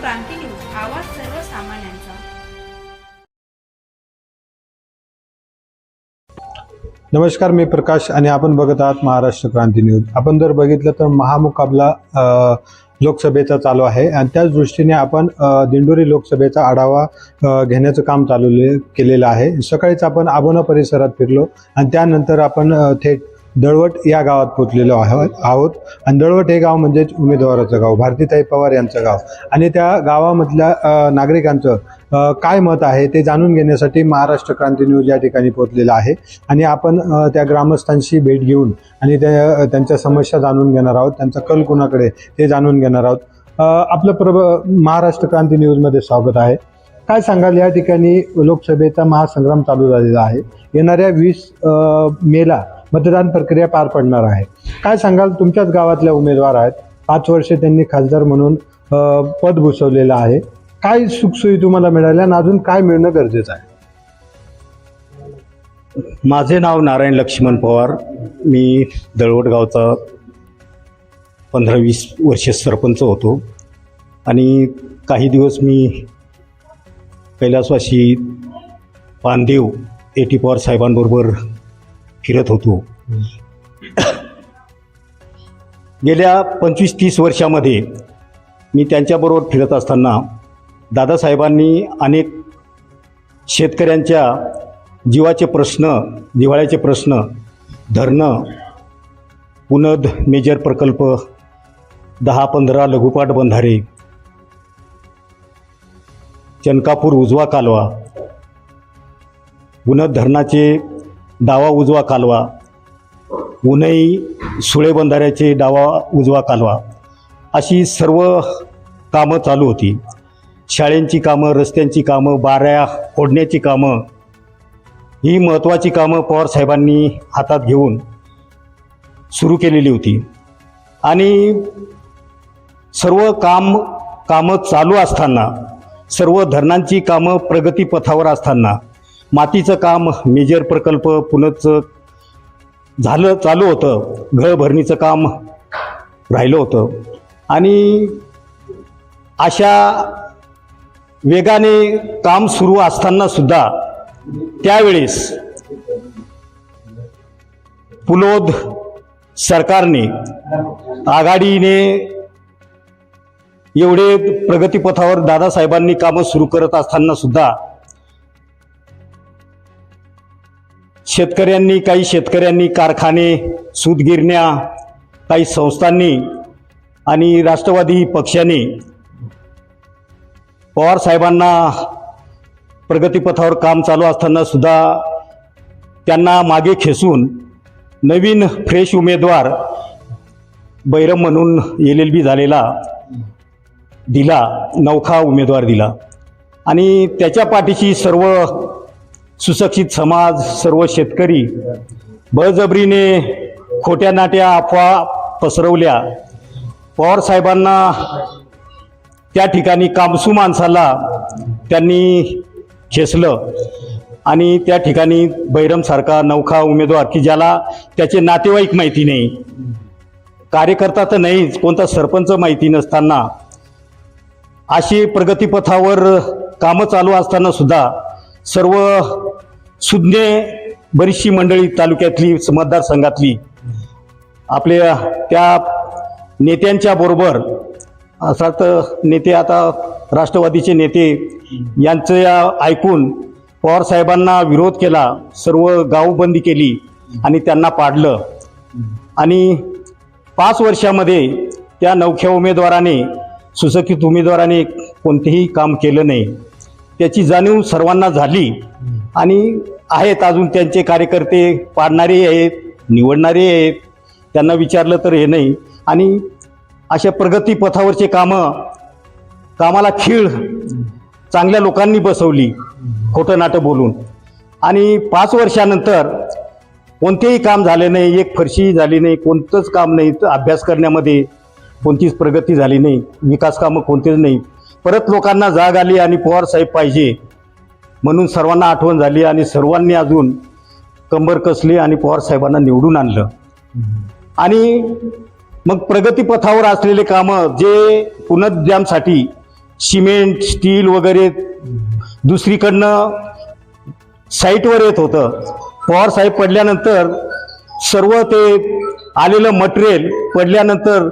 क्रांती news आवाज सर्वसामान्यांचा. नमस्कार मी प्रकाश आणि आपण बघत आहात महाराष्ट्र क्रांती न्यूज. आपण जर बघितलं तर महामुकाबला लोकसभेचा चालू आहे आणि त्याच दृष्टीने आपण दिंडोरी लोकसभेचा आढावा घेण्याचं काम चालू केलेलं आहे. सकाळीच आपण आबोना परिसरात फिरलो आणि त्यानंतर आपण थेट दळवट या गावात पोचलेलो आहो- आहोत. आणि दळवट हे गाव म्हणजेच उमेदवाराचं गाव भारतीताई पवार यांचं गाव. आणि त्या गावामधल्या नागरिकांचं काय मत आहे ते जाणून घेण्यासाठी महाराष्ट्र क्रांती न्यूज या ठिकाणी पोचलेलं आहे. आणि आपण त्या ग्रामस्थांशी भेट घेऊन आणि त्या त्यांच्या समस्या जाणून घेणार आहोत. त्यांचा कल कुणाकडे ते जाणून घेणार आहोत. आपलं प्रभ महाराष्ट्र क्रांती न्यूजमध्ये स्वागत आहे. काय सांगाल? या ठिकाणी लोकसभेचा महासंग्राम चालू झालेला आहे. येणाऱ्या वीस मेला मतदान प्रक्रिया पार पडणार आहे. काय सांगाल? तुमच्याच गावातल्या उमेदवार आहेत. पाच वर्षे त्यांनी खासदार म्हणून पद भूषवलेलं आहे. काय सुखसोयी तुम्हाला मिळाल्या आणि अजून काय मिळणं गरजेचं आहे? माझे नाव नारायण लक्ष्मण पवार. मी दळवट गावचा पंधरा वीस वर्ष सरपंच होतो. आणि काही दिवस मी कैलासवासी पानदेव एटी पवार साहेबांबरोबर फिरत होतो. गेल्या पंचवीस तीस वर्षामध्ये मी त्यांच्याबरोबर फिरत असताना दादासाहेबांनी अनेक शेतकऱ्यांच्या जीवाचे प्रश्न जिव्हाळ्याचे प्रश्न धरणं पुनद मेजर प्रकल्प दहा पंधरा लघुपाट बंधारे चनकापूर उजवा कालवा पुनद धरणाचे डावा उजवा कालवा. उनई सुळे बंधाऱ्याचे डावा उजवा कालवा. अशी सर्व कामं चालू होती. शाळेंची कामं रस्त्यांची कामं बाऱ्या फोडण्याची कामं ही महत्त्वाची कामं पवारसाहेबांनी हातात घेऊन सुरू केलेली होती. आणि सर्व काम कामं चालू असताना सर्व धरणांची कामं प्रगतीपथावर असताना मातीचं काम मेजर प्रकल्प पुनच झालं चालू होतं. घळ भरणीचं काम राहिलं होतं. आणि अशा वेगाने काम सुरू असताना सुद्धा त्यावेळेस पुलोद सरकारने आघाडीने एवढे प्रगतीपथावर दादासाहेबांनी कामं सुरू करत असताना सुद्धा शेतकऱ्यांनी काही शेतकऱ्यांनी कारखाने सूतगिरण्या काही संस्थांनी आणि राष्ट्रवादी पक्षाने पवार साहेबांना प्रगतीपथावर काम चालू असताना सुद्धा त्यांना मागे खेचून नवीन फ्रेश उमेदवार बैरम म्हणून एल एल बी झालेला दिला नौखा उमेदवार दिला. आणि त्याच्या पाठीशी सर्व सुशिक्षित समाज सर्व शेतकरी बळजबरीने खोट्या नाट्या अफवा पसरवल्या. पवार साहेबांना त्या ठिकाणी कामसू माणसाला त्यांनी खेचलं आणि त्या ठिकाणी बैरमसारखा नौखा उमेदवार की ज्याला त्याचे नातेवाईक माहिती नाही. कार्यकर्ता तर नाहीच कोणता सरपंच माहिती नसताना. अशी प्रगतीपथावर कामं चालू असताना सुद्धा सर्व सुज्ञे बरीचशी मंडळी तालुक्यातली मतदारसंघातली आपल्या त्या नेत्यांच्या बरोबर अर्थात नेते आता राष्ट्रवादीचे नेते यांचं या ऐकून पवार साहेबांना विरोध केला सर्व गावबंदी केली आणि त्यांना पाडलं. आणि पाच वर्षामध्ये त्या नवख्या उमेदवाराने सुसकित उमेदवाराने कोणतेही काम केलं नाही. त्याची जाणीव सर्वांना झाली. आणि आहेत अजून त्यांचे कार्यकर्ते पाडणारे आहेत निवडणारे आहेत. त्यांना विचारलं तर हे नाही. आणि अशा प्रगतीपथावरचे कामं कामाला खीळ चांगल्या लोकांनी बसवली खोटं नाटं बोलून. आणि पाच वर्षानंतर कोणतेही काम झाले नाही एक फरशी झाली नाही कोणतंच काम नाही तर अभ्यास करण्यामध्ये कोणतीच प्रगती झाली नाही विकास कामं कोणतेच नाही. परत लोकांना जाग आली आणि पवार साहेब पाहिजे म्हणून सर्वांना आठवण झाली आणि सर्वांनी अजून कंबर कसली आणि पवार साहेबांना निवडून आणलं. आणि मग प्रगतीपथावर असलेले कामं जे पुनर्जामसाठी सिमेंट स्टील वगैरे दुसरीकडनं साईटवर येत होतं. पवार साहेब पडल्यानंतर सर्व ते आलेलं मटेरियल पडल्यानंतर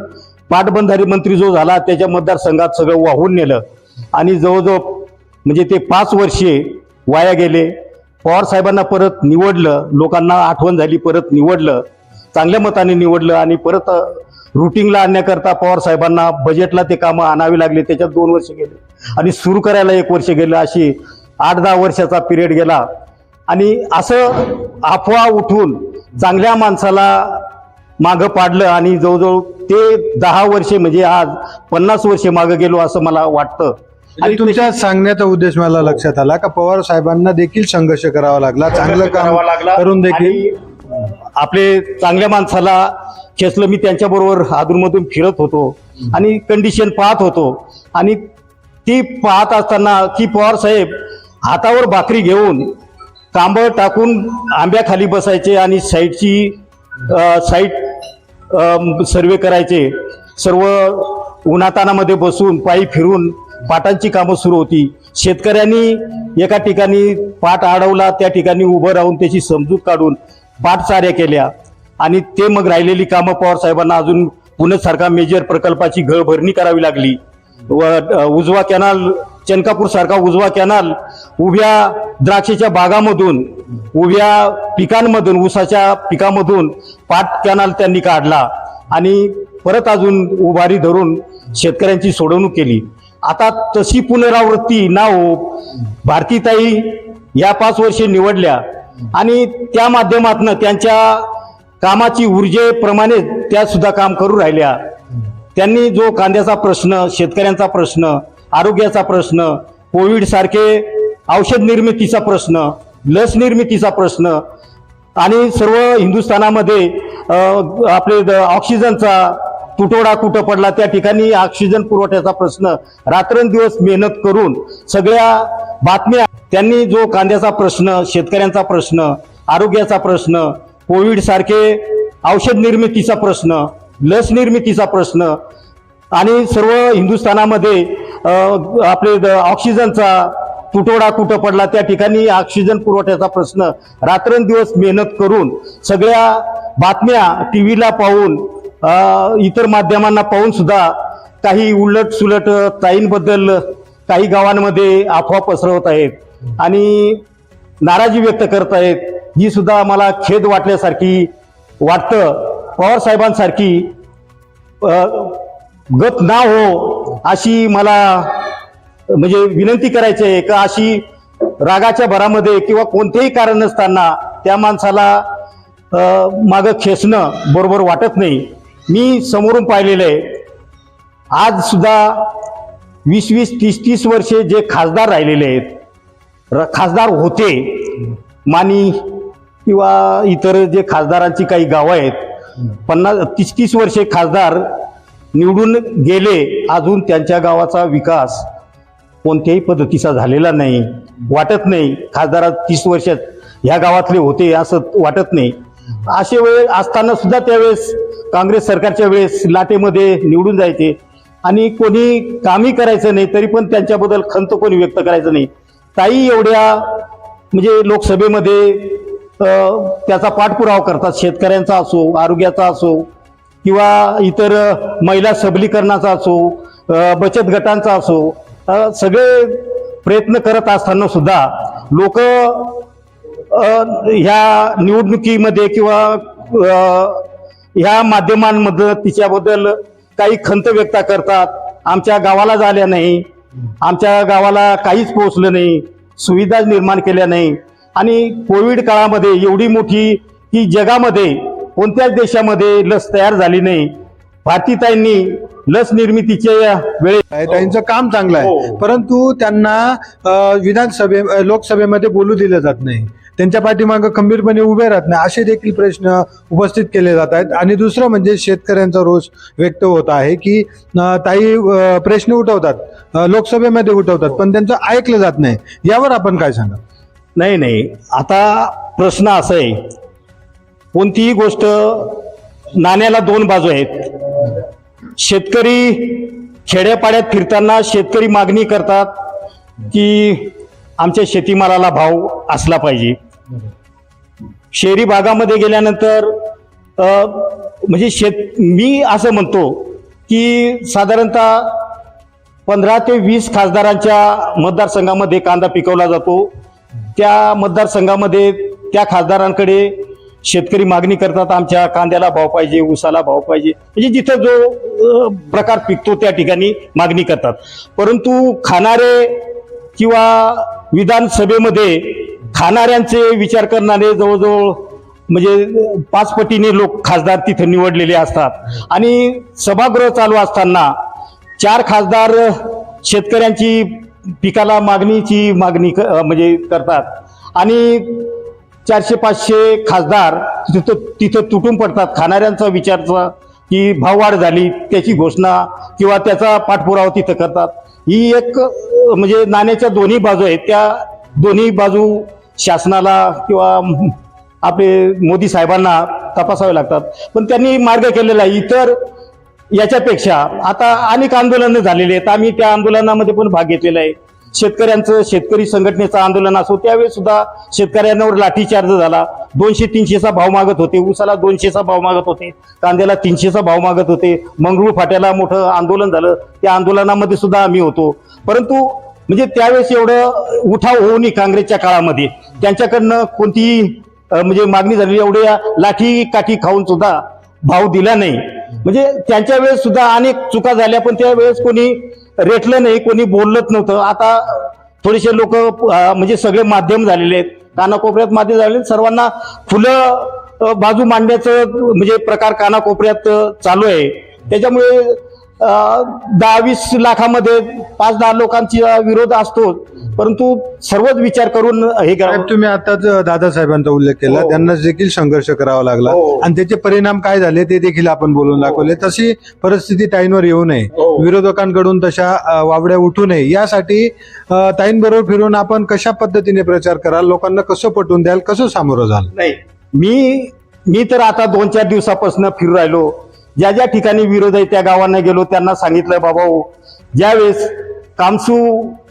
पाटबंधारी मंत्री जो झाला त्याच्या मतदारसंघात सगळं वाहून नेलं. आणि जवळजवळ म्हणजे ते पाच वर्षे वाया गेले. पवार साहेबांना परत निवडलं लोकांना आठवण झाली परत निवडलं चांगल्या मताने निवडलं आणि परत रुटीनला आणण्याकरता पवार साहेबांना बजेटला ते कामं आणावी लागले त्याच्यात दोन वर्ष गेले. आणि सुरू करायला एक वर्ष गेलं अशी आठ दहा वर्षाचा पिरियड गेला. आणि असं अफवा उठून चांगल्या माणसाला मागं पाडलं आणि जवळजवळ ते दहा वर्षे म्हणजे आज पन्नास वर्षे मागं गेलो असं मला वाटतं. आणि तुमच्या सांगण्याचा उद्देश मला लक्षात आला का पवार साहेबांना देखील संघर्ष करावा लागला चांगलं करावा लागला करून देखील? आपले चांगल्या माणसाला खेचलं. मी त्यांच्याबरोबर अधूनमधून फिरत होतो आणि कंडिशन पाहत होतो. आणि ती पाहत असताना की पवार साहेब हातावर भाकरी घेऊन कांबळ टाकून आंब्याखाली बसायचे आणि साईटची साईट सर्वे करायचे. सर्व उन्हातानामध्ये बसून पायी फिरून पाटांची कामं सुरू होती. शेतकऱ्यांनी एका ठिकाणी पाट अडवला त्या ठिकाणी उभं राहून त्याची समजूत काढून पाटचाऱ्या केल्या. आणि ते मग राहिलेली कामं पवार साहेबांना अजून पुण्यासारखा मेजर प्रकल्पाची घळभरणी करावी लागली. व उजवा कॅनाल चनकापूर सारखा उजवा कॅनाल उभ्या द्राक्षेच्या बागामधून उभ्या पिकांमधून ऊसाच्या पिकामधून पाट कॅनाल त्यांनी काढला आणि परत अजून उभारी धरून शेतकऱ्यांची सोडवणूक केली. आता तशी पुनरावृत्ती ना हो भारतीताई या पाच वर्षे निवडल्या आणि त्या माध्यमातून त्यांच्या कामाची ऊर्जेप्रमाणे त्या सुद्धा काम करू राहिल्या. त्यांनी जो कांद्याचा प्रश्न शेतकऱ्यांचा प्रश्न आरोग्याचा प्रश्न कोविडसारखे औषध निर्मितीचा प्रश्न लस निर्मितीचा प्रश्न आणि सर्व हिंदुस्थानामध्ये आपले द- ऑक्सिजनचा तुटवडा कुठं पडला त्या ठिकाणी ऑक्सिजन पुरवठ्याचा प्रश्न रात्रंदिवस मेहनत करून सगळ्या बातम्या त्यांनी जो कांद्याचा प्रश्न शेतकऱ्यांचा प्रश्न आरोग्याचा प्रश्न कोविडसारखे औषध निर्मितीचा प्रश्न लस निर्मितीचा प्रश्न आणि सर्व हिंदुस्थानामध्ये आपले द- ऑक्सिजनचा तुटवडा कुठं पडला त्या ठिकाणी ऑक्सिजन पुरवठ्याचा प्रश्न रात्रंदिवस मेहनत करून सगळ्या बातम्या टी व्हीला पाहून इतर माध्यमांना पाहून सुद्धा काही उलट सुलट ताईंबद्दल काही गावांमध्ये अफवा पसरवत आहेत आणि नाराजी व्यक्त करत आहेत ही सुद्धा मला खेद वाटल्यासारखी वाटतं. पवार साहेबांसारखी गत ना हो अशी मला म्हणजे विनंती करायची आहे का अशी रागाच्या भरामध्ये किंवा कोणतेही कारण नसताना त्या माणसाला मागं खेचणं बरोबर वाटत नाही. मी समोरून पाहिलेलं आहे. आज सुद्धा वीस वीस तीस तीस वर्षे जे खासदार राहिलेले आहेत र- खासदार होते मानी किंवा इतर जे खासदारांची काही गावं आहेत पन्नास तीस तीस वर्षे खासदार निवडून गेले अजून त्यांच्या गावाचा विकास कोणत्याही पद्धतीचा झालेला नाही. वाटत नाही खासदारात तीस वर्षात ह्या गावातले होते असं वाटत नाही. असे वेळ असताना सुद्धा त्यावेळेस काँग्रेस सरकारच्या वेळेस लाटेमध्ये निवडून जायचे. आणि कोणी कामही करायचं नाही तरी पण त्यांच्याबद्दल खंत कोणी व्यक्त करायचं नाही. ताई एवढ्या म्हणजे लोकसभेमध्ये त्याचा पाठपुरावा करतात शेतकऱ्यांचा असो आरोग्याचा असो किंवा इतर महिला सबलीकरणाचा असो बचत गटांचा असो सगळे प्रयत्न करत असताना सुद्धा लोक ह्या निवडणुकीमध्ये किंवा ह्या माध्यमांमध्ये तिच्याबद्दल काही खंत व्यक्त करतात. आमच्या गावाला झाल्या नाही. आमच्या गावाला काहीच पोहोचलं नाही. सुविधा निर्माण केल्या नाही. आणि कोविड काळामध्ये एवढी मोठी की जगामध्ये कोणत्याच देशामध्ये लस तयार झाली नाही. भारतीताईंनी लस निर्मितीच्या वेळेस आहे त्यांचं काम चांगलं आहे. हो. परंतु त्यांना विधानसभे लोकसभेमध्ये बोलू दिलं जात नाही. त्यांच्या पाठीमागं खंबीरपणे उभे राहत नाही. असे देखील प्रश्न उपस्थित केले जात आहेत. आणि दुसरं म्हणजे शेतकऱ्यांचा रोष व्यक्त होत आहे की ताई प्रश्न उठवतात. लोकसभेमध्ये उठवतात पण त्यांचं ऐकलं जात नाही. यावर आपण काय सांगा नाही नाही. आता प्रश्न असा आहे. कोणतीही गोष्ट नाण्याला दोन बाजू आहेत. शेतकरी खेड्यापाड्यात फिरताना शेतकरी मागणी करतात की आमच्या शेतीमालाला भाव असला पाहिजे. शहरी भागामध्ये गेल्यानंतर म्हणजे शेत मी असं म्हणतो की साधारणतः पंधरा ते वीस खासदारांच्या मतदारसंघामध्ये कांदा पिकवला जातो. त्या मतदारसंघामध्ये त्या खासदारांकडे शेतकरी मागणी करतात आमच्या कांद्याला भाव पाहिजे ऊसाला भाव पाहिजे. म्हणजे जिथं जो प्रकार पिकतो त्या ठिकाणी मागणी करतात. परंतु खाणारे किंवा विधानसभेमध्ये खाणाऱ्यांचे विचार करणारे जवळजवळ म्हणजे पाच पटीने लोक खासदार तिथे निवडलेले असतात. आणि सभागृह चालू असताना चार खासदार शेतकऱ्यांची पिकाला मागणीची मागणी क- म्हणजे करतात. आणि चारशे पाचशे खासदार तिथं तिथं तुटून पडतात. खाणाऱ्यांचा विचारचा की भाववाढ झाली त्याची घोषणा किंवा त्याचा पाठपुरावा तिथं करतात. ही एक म्हणजे नाण्याच्या दोन्ही बाजू आहेत. त्या दोन्ही बाजू शासनाला किंवा आपले मोदी साहेबांना तपासावे लागतात. पण त्यांनी मार्ग केलेला आहे. इतर याच्यापेक्षा आता अनेक आंदोलनं झालेली आहेत. आम्ही त्या आंदोलनामध्ये पण भाग घेतलेला आहे. शेतकऱ्यांचं शेतकरी संघटनेचं आंदोलन असो त्यावेळेस सुद्धा शेतकऱ्यांवर लाठीचार्ज झाला. दोनशे तीनशेचा भाव मागत होते. ऊसाला दोनशेचा भाव मागत होते. कांद्याला तीनशेचा भाव मागत होते. मंगळूर फाट्याला मोठं आंदोलन झालं. त्या आंदोलनामध्ये सुद्धा आम्ही होतो. परंतु म्हणजे त्यावेळेस एवढं उठाव होऊ नये काँग्रेसच्या काळामध्ये. त्यांच्याकडनं कोणतीही म्हणजे मागणी झालेली एवढ्या लाठी काठी खाऊन सुद्धा भाव दिला नाही. म्हणजे त्यांच्या वेळेस सुद्धा अनेक चुका झाल्या पण त्यावेळेस कोणी रेटलं नाही कोणी बोललंच नव्हतं. आता थोडेसे लोक म्हणजे सगळे माध्यम झालेले आहेत. कानाकोपऱ्यात माध्यम झालेले सर्वांना फुलं बाजू मांडण्याचं म्हणजे प्रकार कानाकोपऱ्यात चालू आहे. त्याच्यामुळे दहावीस दहा वीस लाखामध्ये पाच दहा लोकांचा विरोध असतो परंतु सर्वच विचार करून हे साहेब करावं तुम्ही आताच दादासाहेबांचा उल्लेख केला. हो. त्यांना देखील संघर्ष करावा लागला. हो. आणि त्याचे परिणाम काय झाले ते देखील आपण बोलून दाखवले. तशी परिस्थिती ताईंवर येऊ नये. हो. विरोधकांकडून तशा अ, वावड्या उठू नये. यासाठी अ, ताईंबरोबर फिरून आपण कशा पद्धतीने प्रचार कराल? लोकांना कसं पटवून द्याल? कसं सामोरं जाल? नाही. मी मी तर आता दोन चार दिवसापासून फिरू राहिलो. ज्या ज्या ठिकाणी विरोध आहे त्या गावांना गेलो त्यांना सांगितलं बाबा हो, ज्यावेळेस कामसू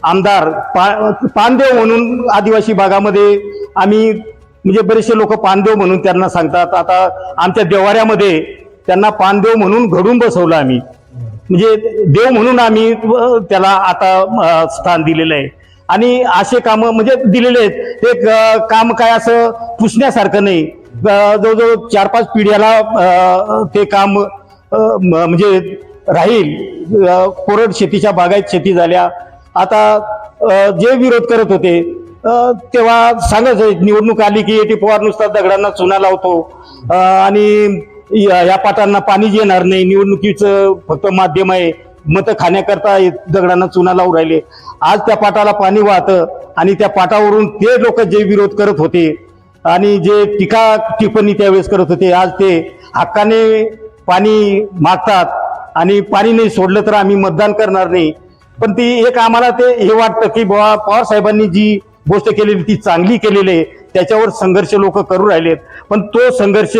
आमदार पा पानदेव म्हणून आदिवासी भागामध्ये आम्ही म्हणजे बरेचसे लोक पानदेव म्हणून त्यांना सांगतात. आता आमच्या देवाऱ्यामध्ये त्यांना पानदेव म्हणून घडून बसवलं आम्ही. म्हणजे देव म्हणून आम्ही त्याला आता स्थान दिलेलं आहे. आणि असे काम म्हणजे दिलेले आहेत. ते काम काय असं पुसण्यासारखं नाही. जवळजवळ चार पाच पिढ्याला ते काम म्हणजे राहील. कोरड शेतीच्या बागायत शेती झाल्या. आता जे विरोध करत होते तेव्हा सांगत निवडणूक आली की एटी पवार नुसता दगडांना चुना लावतो. आणि या या पाटांना पाणी येणार नाही. निवडणुकीचं फक्त माध्यम आहे. मतं खाण्याकरता दगडांना चुना लावून राहिले. आज त्या पाटाला पाणी वाहतं आणि त्या पाटावरून ते लोक जे विरोध करत होते आणि जे टीका टिप्पणी त्यावेळेस करत होते आज ते हक्काने पाणी मागतात. आणि पाणी नाही सोडलं तर आम्ही मतदान करणार नाही. पण ती एक आम्हाला ते हे वाटतं की बाबा पवार साहेबांनी जी गोष्ट केलेली ती चांगली केलेली आहे. त्याच्यावर संघर्ष लोक करू राहिलेत. पण तो संघर्ष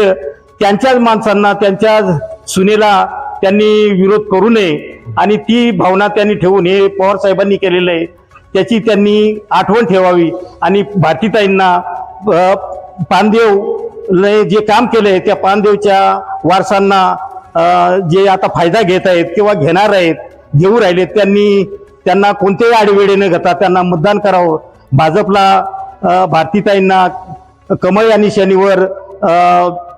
त्यांच्याच माणसांना त्यांच्या सुनेला त्यांनी विरोध करू नये. आणि ती भावना त्यांनी ठेवून हे पवार साहेबांनी केलेलं आहे. त्याची त्यांनी आठवण ठेवावी. आणि भारतीताईंना पानदेव लय जे काम केलंय त्या पानदेवच्या वारसांना जे आता फायदा घेत आहेत किंवा घेणार आहेत घेऊ राहिलेत त्यांनी त्यांना कोणतेही आडवेळे न घेता त्यांना मतदान करावं. भाजपला भारतीताईंना कमळ आणि शनीवर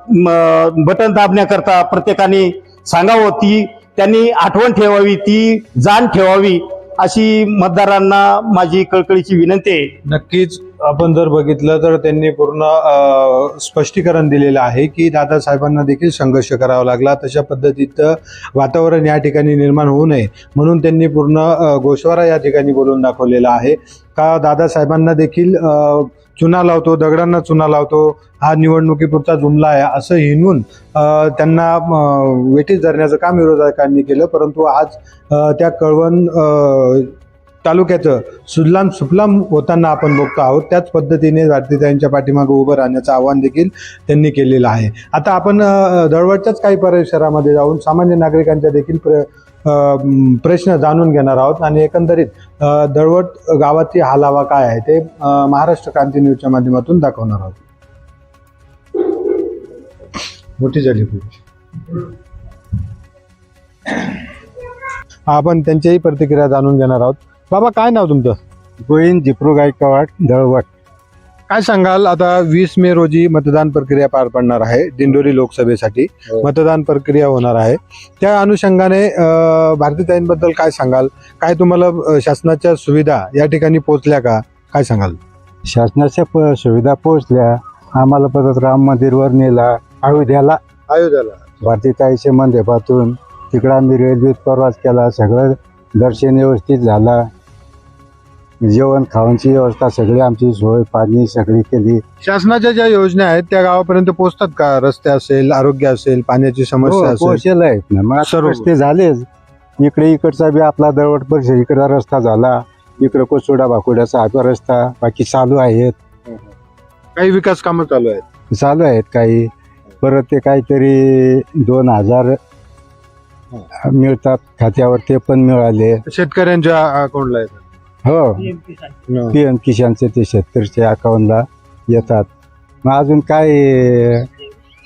म- बटन दाबण्याकरता प्रत्येकाने सांगावं ती त्यांनी आठवण ठेवावी ती जाण ठेवावी अशी मतदारांना माझी कळकळीची विनंती आहे. नक्कीच. आपण जर बघितलं तर त्यांनी पूर्ण स्पष्टीकरण दिलेलं आहे की दादासाहेबांना देखील संघर्ष करावा लागला. तशा पद्धतीचं वातावरण या ठिकाणी निर्माण होऊ नये म्हणून त्यांनी पूर्ण गोशवारा या ठिकाणी बोलून दाखवलेला आहे. का दादासाहेबांना देखील चुना लावतो दगडांना चुना लावतो हा निवडणुकीपुरता जुमला आहे असं हिनवून त्यांना वेटीस धरण्याचं काम विरोधकांनी केलं. परंतु आज त्या कळवण तालुक्याचं सुजलाम सुफलाम होताना आपण बघतो आहोत. त्याच पद्धतीने भारतीयांच्या पाठीमागे उभं राहण्याचं आवाहन देखील त्यांनी केलेलं आहे. आता आपण अ, दळवटच्याच काही परिसरामध्ये जाऊन सामान्य नागरिकांच्या देखील प्र प्रश्न जाणून घेणार आहोत आणि एकंदरीत दळवट गावाची हालावा काय आहे ते महाराष्ट्र क्रांती न्यूजच्या माध्यमातून दाखवणार आहोत. मोठी झाली आपण त्यांच्याही प्रतिक्रिया जाणून घेणार आहोत. बाबा काय नाव तुमचं? गोविंद जिप्रू गायकवाड दळवट. काय सांगाल? आता वीस मे रोजी मतदान प्रक्रिया पार पडणार आहे दिंडोरी लोकसभेसाठी हो. मतदान प्रक्रिया होणार आहे. त्या अनुषंगाने अं, भारतीताईंबद्दल काय सांगाल? काय तुम्हाला अं, शासनाच्या सुविधा या ठिकाणी पोहोचल्या का? काय सांगाल? शासनाच्या प- सुविधा पोहोचल्या. आम्हाला परत राम मंदिरवर नेला. अयोध्याला. अयोध्याला. भारतीताईच्या माध्यमातून तिकडं आम्ही रेल्वेत प्रवास केला. सगळं दर्शन व्यवस्थित झाला. जेवण खावांची व्यवस्था सगळी आमची सोय पाणी सगळी केली. शासनाच्या ज्या योजना आहेत त्या गावापर्यंत पोहोचतात का? रस्ते असेल आरोग्य असेल पाण्याची समस्या हो, असेल? आहेत ना. मग आता सर्व. रस्ते झालेच. इकडे इकडचा बी आपला दळवट परिसर इकडचा रस्ता झाला. इकडं कोचोडा बाकुड्याचा हा रस्ता बाकी चालू आहेत. काही विकास कामं चालू आहेत? चालू आहेत काही. परत ते काहीतरी दोन हजार मिळतात खात्यावर ते पण मिळाले. शेतकऱ्यांच्या अकाउंटला येतात. हो. पी एम किसानचे ते शेतकऱ्याच्या अकाउंटला येतात. मग अजून काय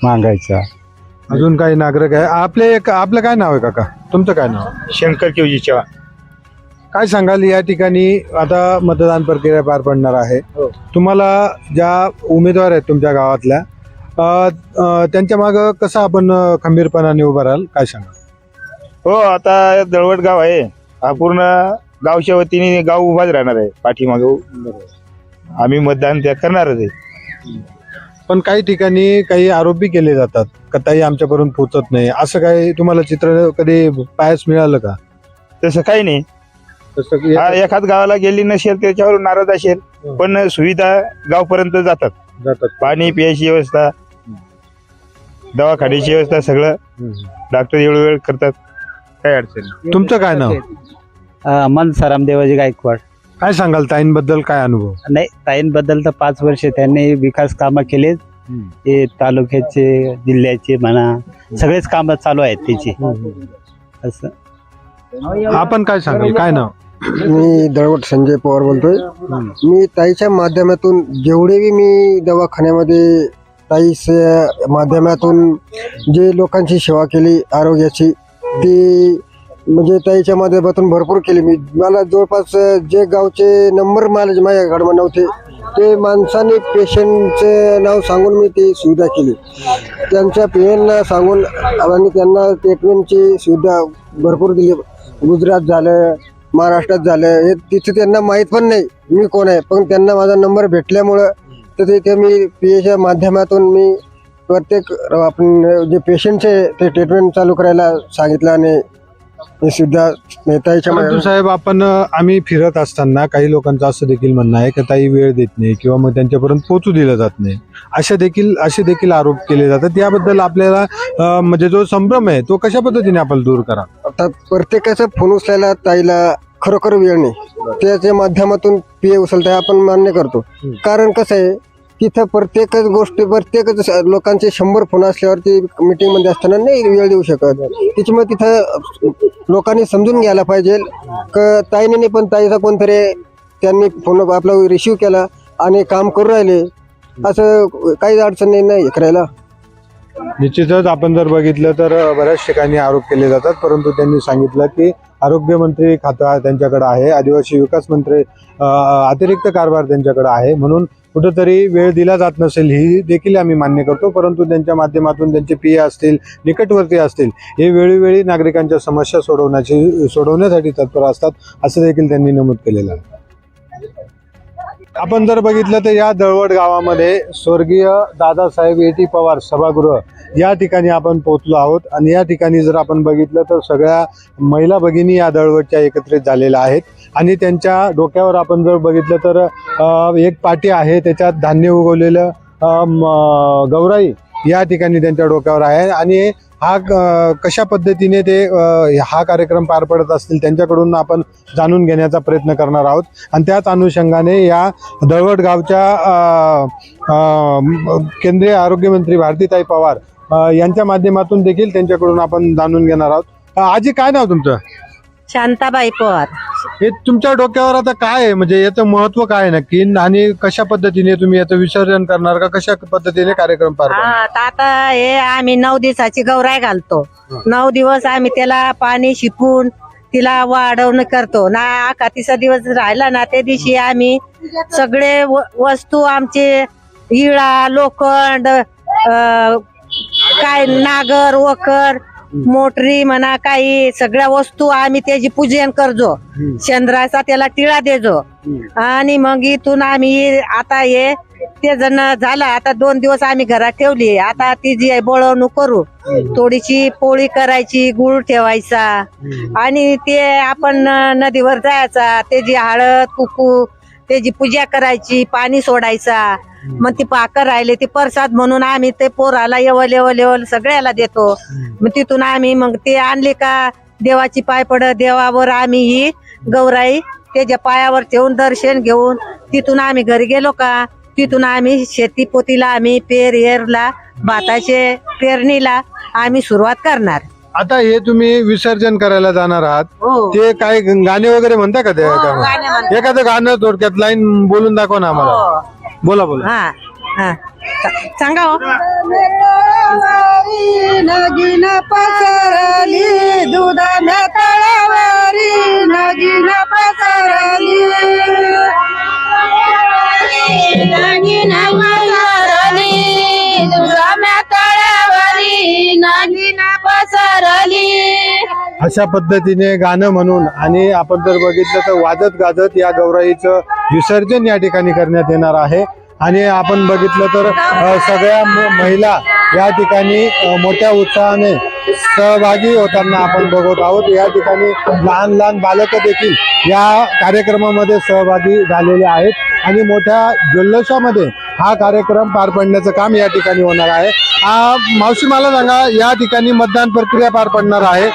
मागायचं? अजून काही नागरिक आहे. आपले एक आपलं काय नाव आहे काका? तुमचं काय नाव? शंकर केवजी चव्हाण. काय सांगाल या ठिकाणी? आता मतदान प्रक्रिया पार पडणार आहे. तुम्हाला ज्या उमेदवार आहेत तुमच्या गावातल्या अ, अ, त्यांच्या मागं कसं आपण अ, खंबीरपणाने उभं राहाल? काय सांगा हो आता दळवट गाव आहे. हा पूर्ण गावच्या वतीने गाव उभाच राहणार आहे पाठीमागे आम्ही मतदान त्या करणारच आहे पण काही ठिकाणी काही आरोपी केले जातात का ताई आमच्यापर्यंत पोहोचत नाही असं काही तुम्हाला चित्र कधी पायास मिळालं का तसं काही नाही तसं की- हा एखाद गावाला गेली नसेल त्याच्यावर नाराज असेल हो. पण सुविधा गावपर्यंत जातात जातात पाणी पियाची व्यवस्था दवाखान्याची व्यवस्था सगळं हम्म. डॉक्टर वेळोवेळ करतात काही अडचण नाही. तुमचं काय नाव मन सराम देवाजी गायकवाड. काय सांगाल ताईंबद्दल काय अनुभव? नाही ताईंबद्दल तर पाच वर्ष त्यांनी विकास कामं केलेत. ते तालुक्याचे जिल्ह्याचे म्हणा सगळेच कामं चालू आहेत त्याची. असं. आपण काय सांगाल? काय नाव? मी दळवट संजय पवार बोलतोय. मी ताईच्या माध्यमातून जेवढे मी दवाखान्यामध्ये ताईच्या माध्यमातून जे लोकांची सेवा केली आरोग्याची ती म्हणजे त्याच्या माध्यमातून भरपूर केली. मी मला जवळपास जे गावचे नंबर मला माझ्याकडे नव्हते ते माणसाने पेशंटचे नाव सांगून मी ती सुविधा केली. त्यांच्या पेशंटना सांगून आणि त्यांना ट्रीटमेंटची सुविधा भरपूर दिली. गुजरात झालं महाराष्ट्रात झालं हे तिथे त्यांना माहीत पण नाही मी कोण आहे. पण त्यांना माझा नंबर भेटल्यामुळं तर तिथे मी पी एच्या माध्यमातून मी प्रत्येक आपण जे पेशंटचे ते ट्रीटमेंट चालू करायला सांगितलं आणि हे सुद्धा ताईच्या परंतु साहेब आपण अ, आम्ही फिरत असताना काही लोकांचं असं देखील म्हणणं आहे की ताई वेळ देत नाही किंवा मग त्यांच्यापर्यंत पोहोचू दिलं जात नाही. अशा देखील असे देखील आरोप केले जातात. याबद्दल आपल्याला अ, म्हणजे जो संभ्रम आहे तो कशा पद्धतीने आपण दूर करा? आता प्रत्येकाचा फोन उचलायला ताईला खरोखर वेळ नाही. त्याच्या माध्यमातून पी उचलताय आपण मान्य करतो. कारण कसं आहे तिथं प्रत्येकच गोष्टी प्रत्येकच लोकांचे शंभर फोन असल्यावरती मीटिंगमध्ये असताना नाही वेळ देऊ शकत. त्याच्यामुळे तिथं लोकांनी समजून घ्यायला पाहिजे. क ताईने नाही पण ताईचा कोणतरी त्यांनी फोन आपला रिसिव्ह केला आणि काम करू राहिले. असं काही अडचण नाही करायला निश्चितच आपण जर बघितलं तर बऱ्याच ठिकाणी आरोप केले जातात. परंतु त्यांनी सांगितलं की आरोग्यमंत्री खातं त्यांच्याकडे आहे आदिवासी विकास मंत्री अतिरिक्त कारभार त्यांच्याकडे आहे. म्हणून कुठंतरी वेळ दिला जात नसेल ही देखील आम्ही मान्य करतो. परंतु त्यांच्या माध्यमातून त्यांचे पी असतील निकटवर्ती असतील हे वेळोवेळी नागरिकांच्या समस्या सोडवण्याची सोडवण्यासाठी तत्पर असतात असं देखील त्यांनी नमूद केलेलं आहे. आपण जर बघितलं तर या दळवट गावामध्ये स्वर्गीय दादासाहेब ए टी पवार सभागृह या ठिकाणी आपण पोहोचलो आहोत. आणि या ठिकाणी जर आपण बघितलं तर सगळ्या महिला भगिनी या दळवटच्या एकत्रित झालेल्या आहेत. आणि त्यांच्या डोक्यावर आपण जर बघितलं तर एक पाटी आहे त्याच्यात धान्य उगवलेलं म, गौराई या ठिकाणी त्यांच्या डोक्यावर आहे. आणि हा कशा पद्धतीने ते हा कार्यक्रम पार पडत असतील त्यांच्याकडून आपण जाणून घेण्याचा प्रयत्न करणार आहोत. आणि त्याच अनुषंगाने या दळवट गावच्या केंद्रीय आरोग्यमंत्री भारतीताई पवार यांच्या माध्यमातून देखील त्यांच्याकडून आपण जाणून घेणार आहोत. आजी काय नाव तुमचं? शांताबाई पवार हे तुमच्या डोक्यावर आता काय आहे? म्हणजे याचं महत्त्व काय नक्की? आणि कशा पद्धतीने तुम्ही याचं विसर्जन करणार का कशा पद्धतीने कार्यक्रम पार पाडणार? तर आता हे आम्ही नऊ दिवसाची गौराई घालतो. नऊ दिवस आम्ही त्याला पाणी शिपून तिला वाढवणं करतो. ना आका तिसरा दिवस राहिला ना त्या दिवशी आम्ही सगळे व- वस्तू आमचे इळा लोखंड अं, काय नागर वखर मोटरी म्हणा काही सगळ्या वस्तू आम्ही त्याची पूजन करतो चंद्राचा त्याला टिळा देजो. आणि मग इथून आम्ही आता हे ते जण झालं आता दोन दिवस आम्ही घरात ठेवली. आता ती जी आहे बोळवणूक करू. थोडीशी पोळी करायची गुळ ठेवायचा. आणि ते आपण नदीवर जायचा त्याची हळद कुकू त्याची पूजा करायची पाणी सोडायचा मग ती पाकर राहिले ती प्रसाद म्हणून आम्ही ते पोराला येवल येवल येवल सगळ्याला देतो. मग तिथून आम्ही मग ते आणले का देवाची पाय पड देवावर आम्ही ही गौराई त्याच्या पायावर ठेवून दर्शन घेऊन तिथून आम्ही घरी गेलो का तिथून आम्ही शेती पोतीला आम्ही पेर एरला भाताचे पेरणीला आम्ही सुरुवात करणार. आता हे तुम्ही विसर्जन करायला जाणार आहात. हो. ते काय गाणे वगैरे म्हणता का ते? हो, त्यामध्ये? एखादं गाणं थोडक्यात लाईन बोलून दाखवा ना आम्हाला. हो. बोला बोला. हा हा. सा- सांगा हो. नगीन पसरली दुधाने तळावरी नगीन पसरली नागिन पसरली. पसरली. अशा पद्धतीने गाणं म्हणून आणि आपण जर बघितलं तर वाजत गाजत या गौराईचं विसर्जन या ठिकाणी करण्यात येणार आहे. आणि आपण बघितलं तर अ, सगळ्या म- महिला या ठिकाणी अ, मोठ्या उत्साहाने सहभागी होताना आपण बघत आहोत. या ठिकाणी लहान लहान बालकं देखील या कार्यक्रमामध्ये सहभागी झालेले आहेत. आणि मोठ्या जल्लोषामध्ये हा कार्यक्रम पार पडण्याचं काम या ठिकाणी होणार आहे. मावशी मला सांगा या ठिकाणी मतदान प्रक्रिया पार पडणार आहे.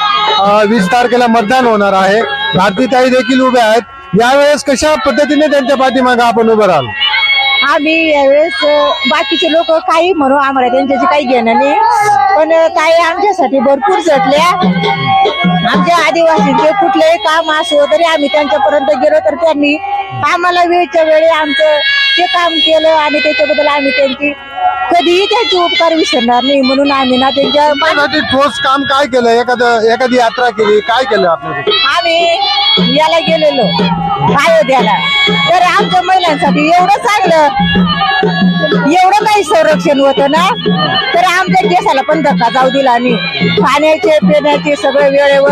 वीस तारखेला मतदान होणार आहे. भारतीताई देखील उभे आहेत. यावेळेस कशा पद्धतीने त्यांच्या पाठीमागे आपण उभं राहिलो? आम्ही यावेळेस बाकीचे लोक काही म्हणू आम्हाला त्यांच्याशी काही घेणं नाही. पण काही ताई आमच्यासाठी भरपूर झटल्या. आमच्या आदिवासींचे कुठलेही काम असो तरी आम्ही त्यांच्यापर्यंत गेलो तर त्यांनी आम्हाला वेळच्या वेळी आमचं ते काम केलं आणि त्याच्याबद्दल आम्ही त्यांची कधीही त्यांचे उपकार विसरणार नाही. म्हणून आम्ही ना त्यांच्या ठोस काम काय केलं? एखादं एखादी यात्रा केली काय केलं आपण आम्ही याला गेलेलो अयोध्याला. तर आमच्या महिलांसाठी एवढं चांगलं एवढं काही संरक्षण होतं ना तर आमच्या देशाला पण धक्का जाऊ दिला नाही खाण्याचे पिण्याचे सगळे वेळेवर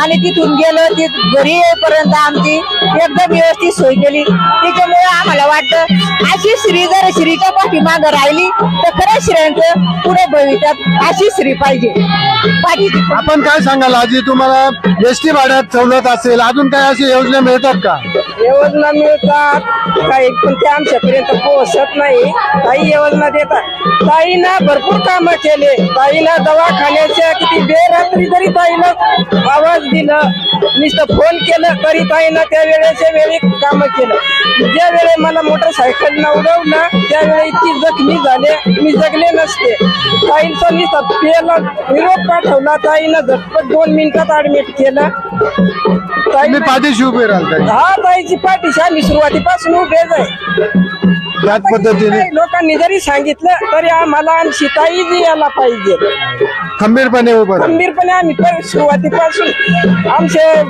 आणि तिथून गेलं ती घरी येईपर्यंत आमची एकदम व्यवस्थित सोय केली. त्याच्यामुळे आम्हाला वाटतं अशी स्त्री जर स्त्रीच्या पाठीमागं राहिली तर खरंच स्त्रियांचं पुढे भविष्यात अशी स्त्री पाहिजे. पाठीची. आपण काय सांगाल आजी तुम्हाला एस टी भाड्यात सवलत असेल अजून काय अशी योजना मिळतात का? योजना मिळतात. काही पण ते आमच्यापर्यंत पोहोचत नाही. काही योजना देतात. ताईनं भरपूर कामं केले. ताईनं दवाखान्याच्या किती बेरात्री जरी ताईनं आवाज दिलं नुसतं फोन केलं तरी ताईनं त्या वेळेच्या वेळी कामं केलं. ज्या वेळी मला मोटरसायकलनं उडवलं त्यावेळी इतकी जखमी झाले मी जगले नसते. ताईंचं नुसतं पेला निरोप पाठवला ताईनं झटपट दोन मिनिटात ऍडमिट केलं. ताई पाठीशी उभे राहाल ताई. हा ताईची पाठीशी आम्ही सुरुवातीपासून उभेच आहे. त्याच पद्धतीने लोकांनी जरी सांगितलं तरी आम्हाला आमची ताई जी यायला पाहिजे. खंबीरपणे उभं राहा. गंभीरपणे आम्ही पर- सुरुवातीपासून आमचे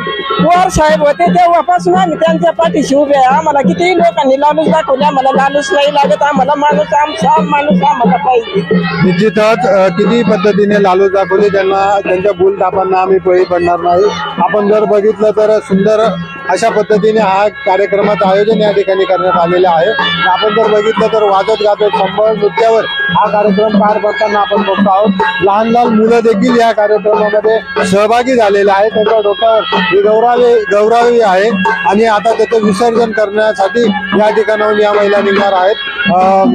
पवार साहेब होते तेव्हापासून आम्ही त्यांच्या पाठीशी उभे आहे. आम्हाला कितीही लोकांनी लालूच दाखवले आम्हाला लालूच नाही लागत. आम्हाला माणूस आमचा माणूस आम्हाला पाहिजे. निश्चितच अ, किती पद्धतीने लालू दाखवले त्यांना त्यांच्या भूल तापांना आम्ही बळी पडणार नाही. आपण जर बघितलं तर सुंदर अशा पद्धतीने हा कार्यक्रमाचं आयोजन या ठिकाणी करण्यात आलेलं आहे. आपण जर बघितलं तर वाजत गाजत संबळ नृत्यावर हा कार्यक्रम पार पडताना आपण बघतो आहोत. लहान लहान मुलं देखील या कार्यक्रमामध्ये सहभागी झालेले आहेत. त्यांच्या डोक्यावर गौरावे गौरावी आहे. आणि आता त्याचं विसर्जन करण्यासाठी या ठिकाणाहून या महिला निघणार आहेत.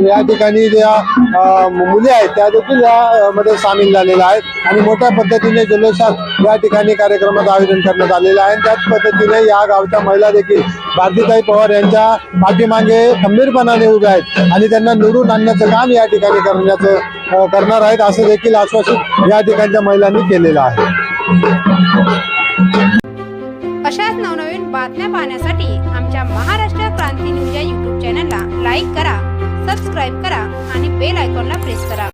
या ठिकाणी ज्या मुली आहेत त्या देखील यामध्ये सामील झालेल्या आहेत. आणि मोठ्या पद्धतीने जल्लोषात या ठिकाणी कार्यक्रमाचं आयोजन करण्यात आलेलं आहे. त्याच पद्धतीने या गाव गावच्या महिला देखील भारतीताई पवार यांच्या पाठीमागे खंबीरपणाने उभ्या आहेत आणि त्यांना निवडून आणण्याचं काम या ठिकाणी करण्याचं करणार आहेत असं देखील आश्वासित या ठिकाणच्या महिलांनी केलेलं आहे. अशाच नवनवीन बातम्या पाहण्यासाठी आमच्या महाराष्ट्र क्रांती न्यूज या यूट्यूब चॅनलला लाईक करा सबस्क्राईब करा आणि बेल आयकॉनला प्रेस करा.